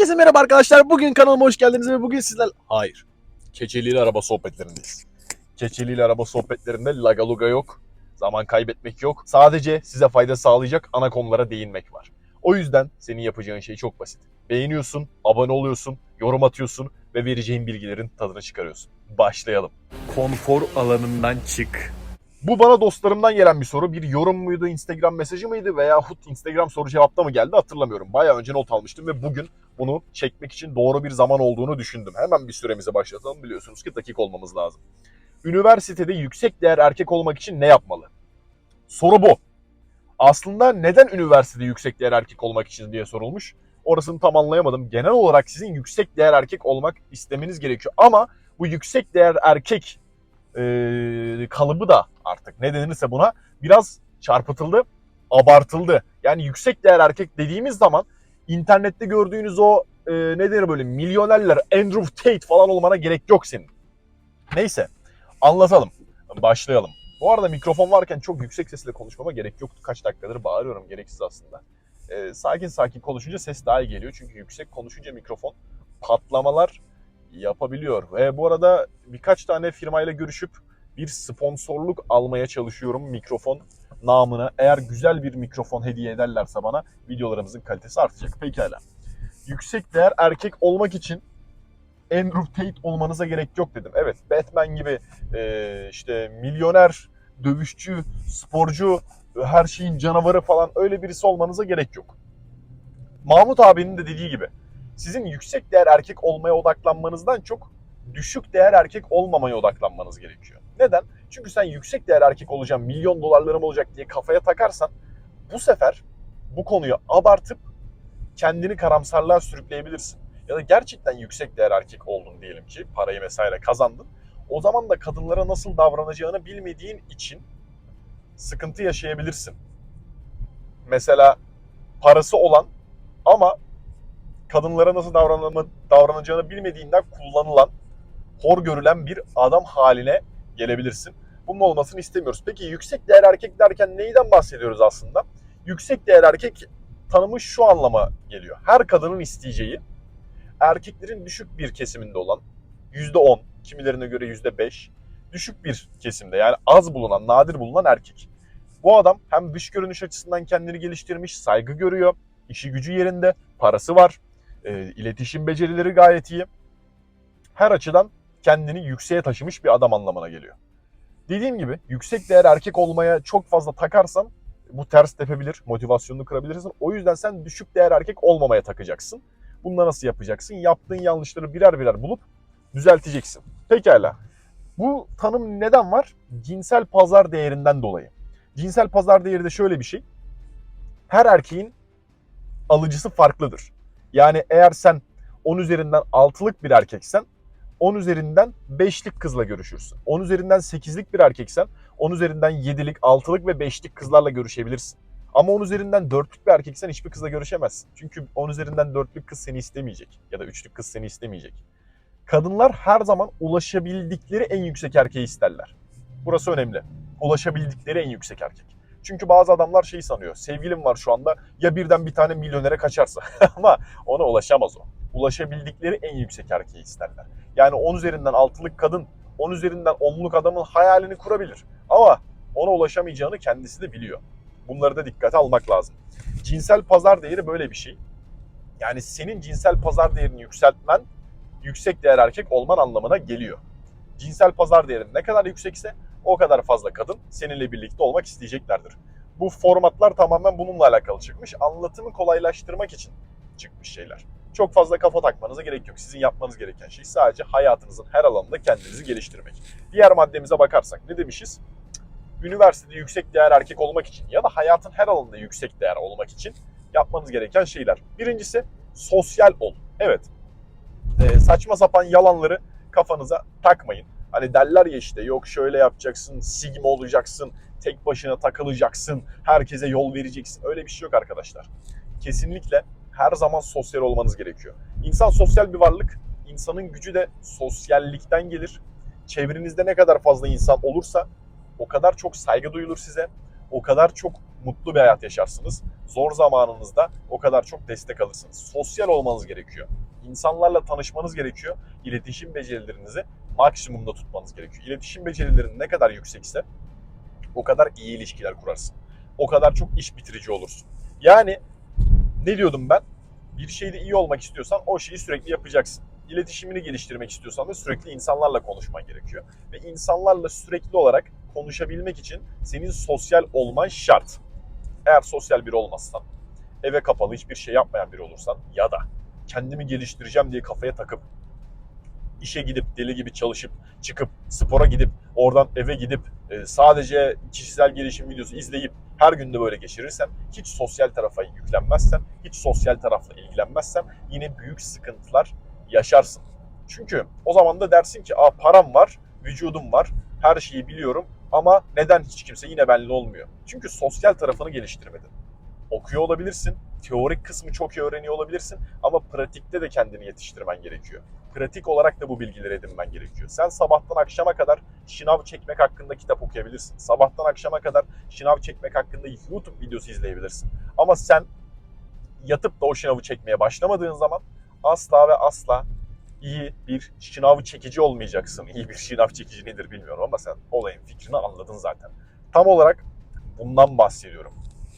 Herkese merhaba arkadaşlar. Bugün kanalıma hoş geldiniz ve bugün sizler... Hayır. Keçeli araba sohbetlerindeyiz. Keçeli araba sohbetlerinde lagaluga yok. Zaman kaybetmek yok. Sadece size fayda sağlayacak ana konulara değinmek var. O yüzden senin yapacağın şey çok basit. Beğeniyorsun, abone oluyorsun, yorum atıyorsun ve vereceğin bilgilerin tadını çıkarıyorsun. Başlayalım. konfor alanından çık. Bu bana dostlarımdan gelen bir soru. Bir yorum muydu, Instagram mesajı mıydı veyahut Instagram soru cevapta mı geldi hatırlamıyorum. Bayağı önce not almıştım ve bugün bunu çekmek için doğru bir zaman olduğunu düşündüm. Hemen bir süremizi başlatalım. Biliyorsunuz ki dakik olmamız lazım. Üniversitede yüksek değer erkek olmak için ne yapmalı? Soru bu. Aslında neden üniversitede yüksek değer erkek olmak için diye sorulmuş. Orasını tam anlayamadım. Genel olarak sizin yüksek değer erkek olmak istemeniz gerekiyor. Ama bu yüksek değer erkek e, kalıbı da artık ne denirse buna biraz çarpıtıldı, abartıldı. Yani yüksek değer erkek dediğimiz zaman internette gördüğünüz o e, ne denir böyle milyonerler, Andrew Tate falan olmana gerek yok senin. Neyse anlatalım, başlayalım. Bu arada mikrofon varken çok yüksek sesle konuşmama gerek yoktu. Kaç dakikadır bağırıyorum gereksiz aslında. E, sakin sakin konuşunca ses daha iyi geliyor. Çünkü yüksek konuşunca mikrofon patlamalar yapabiliyor. Ve bu arada birkaç tane firmayla görüşüp bir sponsorluk almaya çalışıyorum mikrofon namına. Eğer güzel bir mikrofon hediye ederlerse bana videolarımızın kalitesi artacak. Pekala. Yüksek değer erkek olmak için Andrew Tate olmanıza gerek yok dedim. Evet Batman gibi e, işte milyoner, dövüşçü, sporcu, her şeyin canavarı falan öyle birisi olmanıza gerek yok. Mahmut abinin de dediği gibi sizin yüksek değer erkek olmaya odaklanmanızdan çok düşük değer erkek olmamaya odaklanmanız gerekiyor. Neden? Çünkü sen yüksek değer erkek olacağım, milyon dolarlarım olacak diye kafaya takarsan bu sefer bu konuyu abartıp kendini karamsarlığa sürükleyebilirsin. Ya da gerçekten yüksek değer erkek oldun diyelim ki parayı vesaire kazandın. O zaman da kadınlara nasıl davranacağını bilmediğin için sıkıntı yaşayabilirsin. Mesela parası olan ama kadınlara nasıl davranma, davranacağını bilmediğinden kullanılan, hor görülen bir adam haline gelebilirsin. Bunun olmasını istemiyoruz. Peki yüksek değer erkek derken neyden bahsediyoruz aslında? Yüksek değer erkek tanımı şu anlama geliyor. Her kadının isteyeceği, erkeklerin düşük bir kesiminde olan %10, kimilerine göre %5, düşük bir kesimde yani az bulunan, nadir bulunan erkek. Bu adam hem dış görünüş açısından kendini geliştirmiş, saygı görüyor, işi gücü yerinde, parası var, e, iletişim becerileri gayet iyi. Her açıdan kendini yükseğe taşımış bir adam anlamına geliyor. Dediğim gibi yüksek değer erkek olmaya çok fazla takarsan bu ters tepebilir, motivasyonunu kırabilirsin. O yüzden sen düşük değer erkek olmamaya takacaksın. Da nasıl yapacaksın? Yaptığın yanlışları birer birer bulup düzelteceksin. Pekala. Bu tanım neden var? Cinsel pazar değerinden dolayı. Cinsel pazar değeri de şöyle bir şey. Her erkeğin alıcısı farklıdır. Yani eğer sen 10 üzerinden 6'lık bir erkeksen 10 üzerinden 5'lik kızla görüşürsün. 10 üzerinden 8'lik bir erkeksen 10 üzerinden 7'lik, 6'lık ve 5'lik kızlarla görüşebilirsin. Ama 10 üzerinden 4'lük bir erkeksen hiçbir kızla görüşemezsin. Çünkü 10 üzerinden 4'lük kız seni istemeyecek ya da 3'lük kız seni istemeyecek. Kadınlar her zaman ulaşabildikleri en yüksek erkeği isterler. Burası önemli. Ulaşabildikleri en yüksek erkek. Çünkü bazı adamlar şeyi sanıyor. Sevgilim var şu anda ya birden bir tane milyonere kaçarsa. Ama ona ulaşamaz o. Ulaşabildikleri en yüksek erkeği isterler. Yani 10 üzerinden 6'lık kadın 10 üzerinden 10'luk adamın hayalini kurabilir. Ama ona ulaşamayacağını kendisi de biliyor. Bunları da dikkate almak lazım. Cinsel pazar değeri böyle bir şey. Yani senin cinsel pazar değerini yükseltmen yüksek değer erkek olman anlamına geliyor. Cinsel pazar değerin ne kadar yüksekse o kadar fazla kadın seninle birlikte olmak isteyeceklerdir. Bu formatlar tamamen bununla alakalı çıkmış. Anlatımı kolaylaştırmak için çıkmış şeyler. Çok fazla kafa takmanıza gerek yok. Sizin yapmanız gereken şey sadece hayatınızın her alanında kendinizi geliştirmek. Diğer maddemize bakarsak ne demişiz? Üniversitede yüksek değer erkek olmak için ya da hayatın her alanında yüksek değer olmak için yapmanız gereken şeyler. Birincisi sosyal ol. Evet. Ee, saçma sapan yalanları kafanıza takmayın. Hani derler ya işte yok şöyle yapacaksın, sigma olacaksın, tek başına takılacaksın, herkese yol vereceksin. Öyle bir şey yok arkadaşlar. Kesinlikle her zaman sosyal olmanız gerekiyor. İnsan sosyal bir varlık. İnsanın gücü de sosyallikten gelir. Çevrenizde ne kadar fazla insan olursa o kadar çok saygı duyulur size. O kadar çok mutlu bir hayat yaşarsınız. Zor zamanınızda o kadar çok destek alırsınız. Sosyal olmanız gerekiyor. İnsanlarla tanışmanız gerekiyor. İletişim becerilerinizi maksimumda tutmanız gerekiyor. İletişim becerilerin ne kadar yüksekse o kadar iyi ilişkiler kurarsın. O kadar çok iş bitirici olursun. Yani ne diyordum ben? Bir şeyde iyi olmak istiyorsan o şeyi sürekli yapacaksın. İletişimini geliştirmek istiyorsan da sürekli insanlarla konuşman gerekiyor. Ve insanlarla sürekli olarak konuşabilmek için senin sosyal olman şart. Eğer sosyal biri olmazsan, eve kapalı hiçbir şey yapmayan biri olursan ya da kendimi geliştireceğim diye kafaya takıp işe gidip deli gibi çalışıp çıkıp spora gidip oradan eve gidip e, sadece kişisel gelişim videosu izleyip her günde böyle geçirirsen, hiç sosyal tarafa yüklenmezsen, hiç sosyal tarafla ilgilenmezsen yine büyük sıkıntılar yaşarsın. Çünkü o zaman da dersin ki Aa, param var, vücudum var, her şeyi biliyorum ama neden hiç kimse yine benimle olmuyor? Çünkü sosyal tarafını geliştirmedin. Okuyor olabilirsin, teorik kısmı çok iyi öğreniyor olabilirsin ama pratikte de kendini yetiştirmen gerekiyor. Pratik olarak da bu bilgileri edinmen gerekiyor. Sen sabahtan akşama kadar şınav çekmek hakkında kitap okuyabilirsin. Sabahtan akşama kadar şınav çekmek hakkında YouTube videosu izleyebilirsin. Ama sen yatıp da o şınavı çekmeye başlamadığın zaman asla ve asla iyi bir şınav çekici olmayacaksın. İyi bir şınav çekici nedir bilmiyorum ama sen olayın fikrini anladın zaten. Tam olarak bundan bahsediyorum.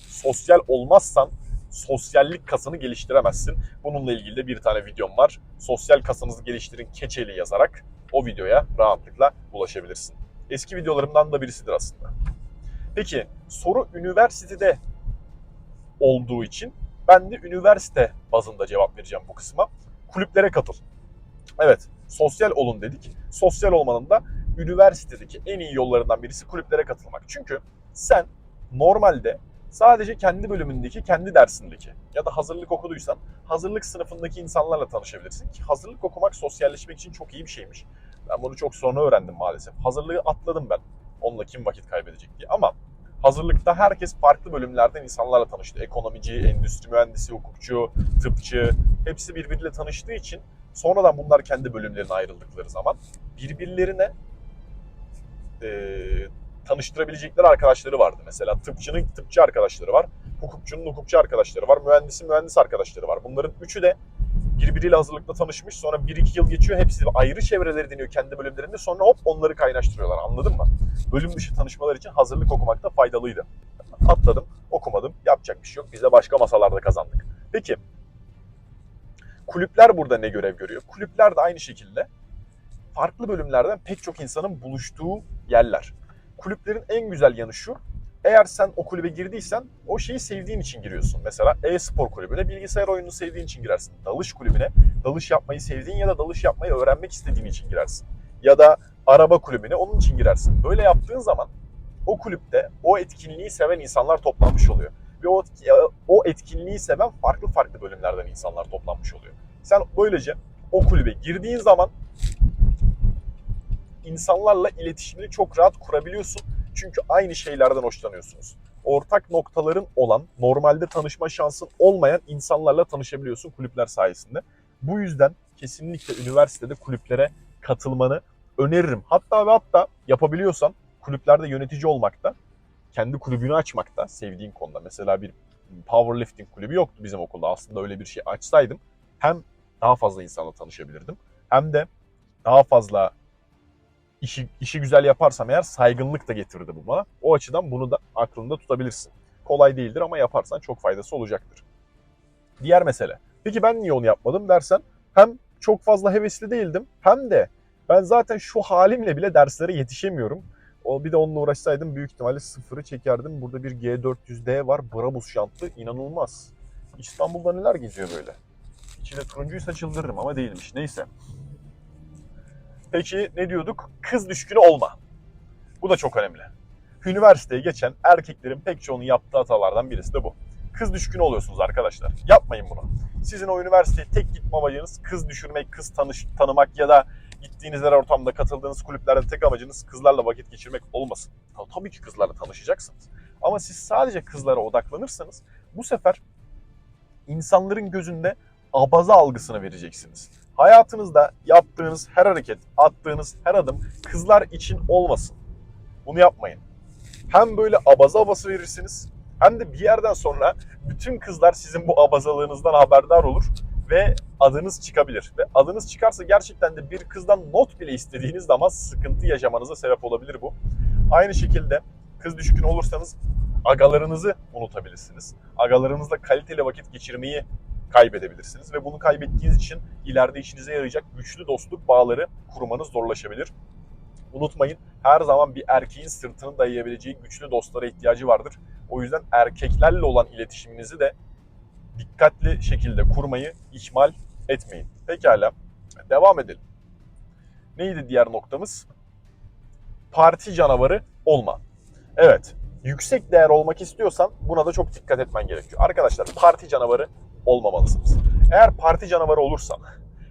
Sosyal olmazsan sosyallik kasını geliştiremezsin. Bununla ilgili de bir tane videom var. Sosyal kasınızı geliştirin keçeli yazarak o videoya rahatlıkla ulaşabilirsin. Eski videolarımdan da birisidir aslında. Peki soru üniversitede olduğu için ben de üniversite bazında cevap vereceğim bu kısma. Kulüplere katıl. Evet, sosyal olun dedik. Sosyal olmanın da üniversitedeki en iyi yollarından birisi kulüplere katılmak. Çünkü sen normalde sadece kendi bölümündeki, kendi dersindeki ya da hazırlık okuduysan hazırlık sınıfındaki insanlarla tanışabilirsin. Ki hazırlık okumak sosyalleşmek için çok iyi bir şeymiş. Ben bunu çok sonra öğrendim maalesef. Hazırlığı atladım ben. Onunla kim vakit kaybedecek diye. Ama hazırlıkta herkes farklı bölümlerden insanlarla tanıştı. Ekonomici, endüstri mühendisi, hukukçu, tıpçı hepsi birbiriyle tanıştığı için sonradan bunlar kendi bölümlerine ayrıldıkları zaman birbirlerine eee tanıştırabilecekleri arkadaşları vardı. Mesela tıpçının tıpçı arkadaşları var, hukukçunun hukukçu arkadaşları var, mühendisin mühendis arkadaşları var. Bunların üçü de birbiriyle hazırlıkta tanışmış. Sonra 1-2 yıl geçiyor. Hepsi ayrı çevreleri deniyor kendi bölümlerinde. Sonra hop onları kaynaştırıyorlar. Anladın mı? Bölüm dışı tanışmalar için hazırlık okumak da faydalıydı. Atladım, okumadım. Yapacak bir şey yok. Biz de başka masalarda kazandık. Peki kulüpler burada ne görev görüyor? Kulüpler de aynı şekilde farklı bölümlerden pek çok insanın buluştuğu yerler. Kulüplerin en güzel yanı şu. Eğer sen o kulübe girdiysen o şeyi sevdiğin için giriyorsun. Mesela e-spor kulübüne bilgisayar oyununu sevdiğin için girersin. Dalış kulübüne dalış yapmayı sevdiğin ya da dalış yapmayı öğrenmek istediğin için girersin. Ya da araba kulübüne onun için girersin. Böyle yaptığın zaman o kulüpte o etkinliği seven insanlar toplanmış oluyor. Ve o, o etkinliği seven farklı farklı bölümlerden insanlar toplanmış oluyor. Sen böylece o kulübe girdiğin zaman insanlarla iletişimini çok rahat kurabiliyorsun. Çünkü aynı şeylerden hoşlanıyorsunuz. Ortak noktaların olan, normalde tanışma şansın olmayan insanlarla tanışabiliyorsun kulüpler sayesinde. Bu yüzden kesinlikle üniversitede kulüplere katılmanı öneririm. Hatta ve hatta yapabiliyorsan kulüplerde yönetici olmakta, kendi kulübünü açmakta sevdiğin konuda. Mesela bir powerlifting kulübü yoktu bizim okulda. Aslında öyle bir şey açsaydım hem daha fazla insanla tanışabilirdim hem de daha fazla işi, işi güzel yaparsam eğer saygınlık da getirirdi bu bana. O açıdan bunu da aklında tutabilirsin. Kolay değildir ama yaparsan çok faydası olacaktır. Diğer mesele. Peki ben niye onu yapmadım dersen hem çok fazla hevesli değildim hem de ben zaten şu halimle bile derslere yetişemiyorum. O bir de onunla uğraşsaydım büyük ihtimalle sıfırı çekerdim. Burada bir G400D var. Brabus jantlı. inanılmaz. İstanbul'da neler geziyor böyle. İçinde turuncuysa çıldırırım ama değilmiş. Neyse. Peki ne diyorduk? Kız düşkünü olma. Bu da çok önemli. Üniversiteye geçen erkeklerin pek çoğunun yaptığı hatalardan birisi de bu. Kız düşkünü oluyorsunuz arkadaşlar. Yapmayın bunu. Sizin o üniversiteye tek gitme amacınız kız düşürmek, kız tanış, tanımak ya da gittiğiniz her ortamda katıldığınız kulüplerde tek amacınız kızlarla vakit geçirmek olmasın. Ta- Tabii ki kızlarla tanışacaksınız. Ama siz sadece kızlara odaklanırsanız bu sefer insanların gözünde abaza algısını vereceksiniz. Hayatınızda yaptığınız her hareket, attığınız her adım kızlar için olmasın. Bunu yapmayın. Hem böyle abaza havası verirsiniz Hem de bir yerden sonra bütün kızlar sizin bu abazalığınızdan haberdar olur ve adınız çıkabilir. Ve adınız çıkarsa gerçekten de bir kızdan not bile istediğiniz zaman sıkıntı yaşamanıza sebep olabilir bu. Aynı şekilde kız düşkün olursanız agalarınızı unutabilirsiniz. Agalarınızla kaliteli vakit geçirmeyi kaybedebilirsiniz ve bunu kaybettiğiniz için ileride işinize yarayacak güçlü dostluk bağları kurmanız zorlaşabilir. Unutmayın her zaman bir erkeğin sırtını dayayabileceği güçlü dostlara ihtiyacı vardır. O yüzden erkeklerle olan iletişiminizi de dikkatli şekilde kurmayı ihmal etmeyin. Pekala devam edelim. Neydi diğer noktamız? Parti canavarı olma. Evet, yüksek değer olmak istiyorsan buna da çok dikkat etmen gerekiyor. Arkadaşlar parti canavarı olmamalısınız. Eğer parti canavarı olursan,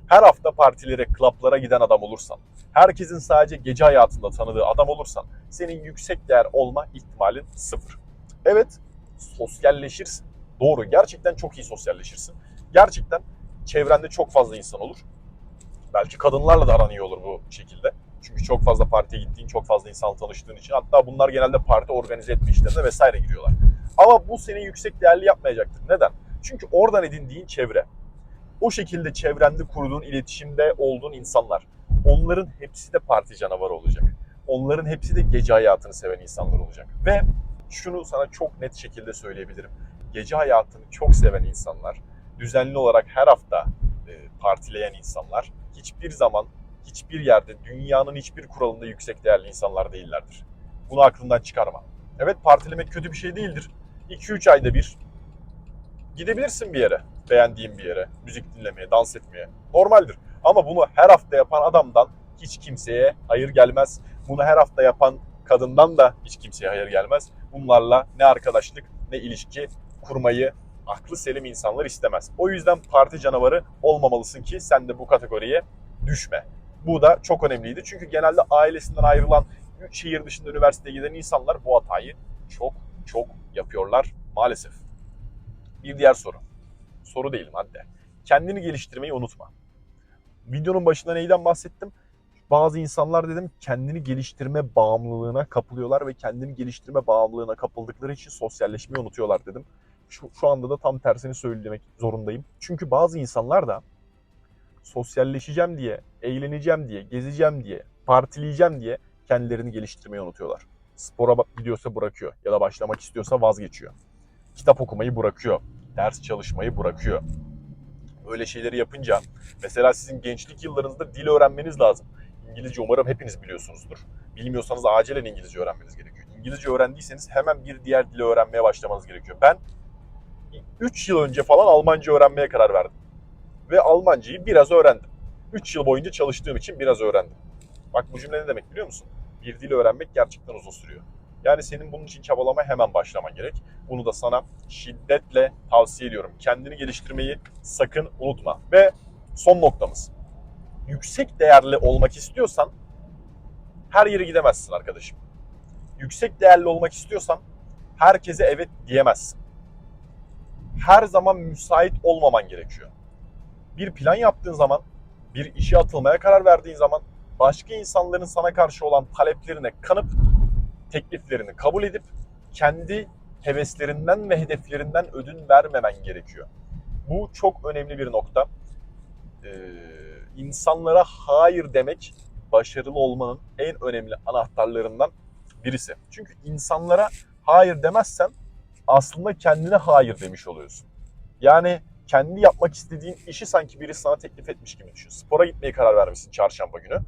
her hafta partilere, klaplara giden adam olursan, herkesin sadece gece hayatında tanıdığı adam olursan senin yüksek değer olma ihtimalin sıfır. Evet, sosyalleşirsin. Doğru, gerçekten çok iyi sosyalleşirsin. Gerçekten çevrende çok fazla insan olur. Belki kadınlarla da aran iyi olur bu şekilde. Çünkü çok fazla partiye gittiğin, çok fazla insanla tanıştığın için. Hatta bunlar genelde parti organize etme işlerine vesaire giriyorlar. Ama bu seni yüksek değerli yapmayacaktır. Neden? Çünkü oradan edindiğin çevre, o şekilde çevrende kurduğun, iletişimde olduğun insanlar, onların hepsi de parti canavarı olacak. Onların hepsi de gece hayatını seven insanlar olacak. Ve şunu sana çok net şekilde söyleyebilirim. Gece hayatını çok seven insanlar, düzenli olarak her hafta e, partileyen insanlar hiçbir zaman hiçbir yerde dünyanın hiçbir kuralında yüksek değerli insanlar değillerdir. Bunu aklından çıkarma. Evet partilemek kötü bir şey değildir. 2-3 ayda bir gidebilirsin bir yere, beğendiğin bir yere, müzik dinlemeye, dans etmeye. Normaldir. Ama bunu her hafta yapan adamdan hiç kimseye hayır gelmez. Bunu her hafta yapan kadından da hiç kimseye hayır gelmez. Bunlarla ne arkadaşlık ne ilişki kurmayı aklı selim insanlar istemez. O yüzden parti canavarı olmamalısın ki sen de bu kategoriye düşme. Bu da çok önemliydi. Çünkü genelde ailesinden ayrılan şehir dışında üniversiteye giden insanlar bu hatayı çok çok yapıyorlar maalesef. Bir diğer soru. Soru değil madde. Kendini geliştirmeyi unutma. Videonun başında neyden bahsettim? Bazı insanlar dedim kendini geliştirme bağımlılığına kapılıyorlar ve kendini geliştirme bağımlılığına kapıldıkları için sosyalleşmeyi unutuyorlar dedim. Şu, şu anda da tam tersini söylemek zorundayım. Çünkü bazı insanlar da sosyalleşeceğim diye, eğleneceğim diye, gezeceğim diye, partileyeceğim diye kendilerini geliştirmeyi unutuyorlar. Spora gidiyorsa bırakıyor ya da başlamak istiyorsa vazgeçiyor. Kitap okumayı bırakıyor, ders çalışmayı bırakıyor. Böyle şeyleri yapınca mesela sizin gençlik yıllarınızda dil öğrenmeniz lazım. İngilizce umarım hepiniz biliyorsunuzdur. Bilmiyorsanız acilen İngilizce öğrenmeniz gerekiyor. İngilizce öğrendiyseniz hemen bir diğer dili öğrenmeye başlamanız gerekiyor. Ben 3 yıl önce falan Almanca öğrenmeye karar verdim. Ve Almancayı biraz öğrendim. 3 yıl boyunca çalıştığım için biraz öğrendim. Bak bu cümle ne demek biliyor musun? Bir dil öğrenmek gerçekten uzun sürüyor. Yani senin bunun için çabalamaya hemen başlaman gerek. Bunu da sana şiddetle tavsiye ediyorum. Kendini geliştirmeyi sakın unutma. Ve son noktamız. Yüksek değerli olmak istiyorsan her yere gidemezsin arkadaşım. Yüksek değerli olmak istiyorsan herkese evet diyemezsin. Her zaman müsait olmaman gerekiyor. Bir plan yaptığın zaman, bir işe atılmaya karar verdiğin zaman başka insanların sana karşı olan taleplerine kanıp tekliflerini kabul edip kendi heveslerinden ve hedeflerinden ödün vermemen gerekiyor. Bu çok önemli bir nokta. Ee, insanlara hayır demek başarılı olmanın en önemli anahtarlarından birisi. Çünkü insanlara hayır demezsen aslında kendine hayır demiş oluyorsun. Yani kendi yapmak istediğin işi sanki birisi sana teklif etmiş gibi düşün. Spora gitmeye karar vermişsin çarşamba günü.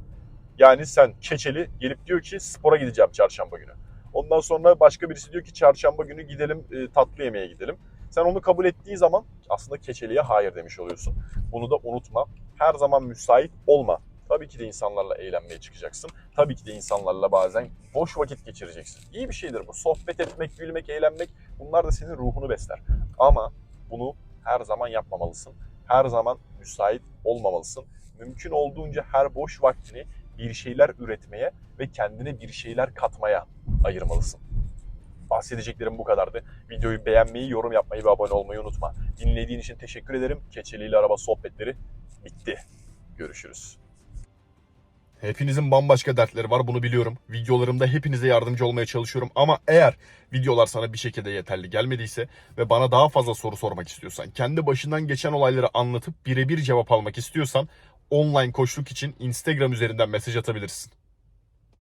Yani sen keçeli gelip diyor ki spora gideceğim çarşamba günü. Ondan sonra başka birisi diyor ki çarşamba günü gidelim e, tatlı yemeğe gidelim. Sen onu kabul ettiği zaman aslında keçeliye hayır demiş oluyorsun. Bunu da unutma. Her zaman müsait olma. Tabii ki de insanlarla eğlenmeye çıkacaksın. Tabii ki de insanlarla bazen boş vakit geçireceksin. İyi bir şeydir bu. Sohbet etmek, gülmek, eğlenmek bunlar da senin ruhunu besler. Ama bunu her zaman yapmamalısın. Her zaman müsait olmamalısın. Mümkün olduğunca her boş vaktini bir şeyler üretmeye ve kendine bir şeyler katmaya ayırmalısın. Bahsedeceklerim bu kadardı. Videoyu beğenmeyi, yorum yapmayı ve abone olmayı unutma. Dinlediğin için teşekkür ederim. Keçeli ile araba sohbetleri bitti. Görüşürüz. Hepinizin bambaşka dertleri var bunu biliyorum. Videolarımda hepinize yardımcı olmaya çalışıyorum ama eğer videolar sana bir şekilde yeterli gelmediyse ve bana daha fazla soru sormak istiyorsan, kendi başından geçen olayları anlatıp birebir cevap almak istiyorsan online koçluk için Instagram üzerinden mesaj atabilirsin.